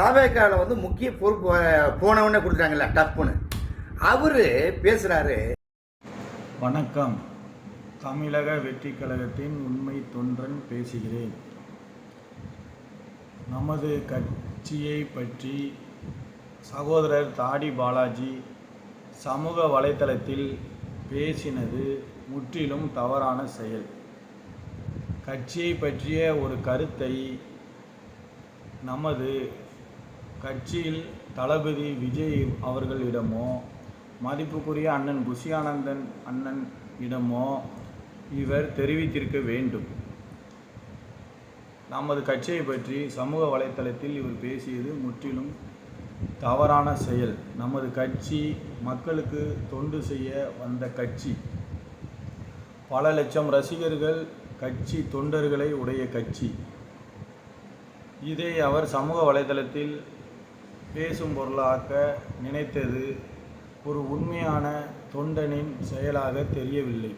தாவேக்காவில் வந்து முக்கிய பொறுப்பு அஹ், போனவொடனே கொடுத்தாங்கல்ல டப்புன்னு அவர் பேசுகிறாரு வணக்கம். தமிழக வெற்றி கழகத்தின் உண்மை தொன்றன் பேசுகிறேன். நமது கட்சியை பற்றி சகோதரர் தாடி பாலாஜி சமூக வலைத்தளத்தில் பேசினது முற்றிலும் தவறான செயல். கட்சியை பற்றிய ஒரு கருத்தை நமது கட்சியில் தளபதி விஜய் அவர்களிடமோ மதிப்புக்குரிய அண்ணன் குஷியானந்தன் அண்ணன் இடமோ இவர் தெரிவித்திருக்க வேண்டும். நமது கட்சியை பற்றி சமூக வலைத்தளத்தில் இவர் பேசியது முற்றிலும் தவறான செயல். நமது கட்சி மக்களுக்கு தொண்டு செய்ய வந்த கட்சி. பல லட்சம் ரசிகர்கள் கட்சி தொண்டர்களை உடைய கட்சி. இதை அவர் சமூக வலைதளத்தில் பேசும் பொருளாக்க நினைத்தது ஒரு உண்மையான தொண்டனின் செயலாக தெரியவில்லை.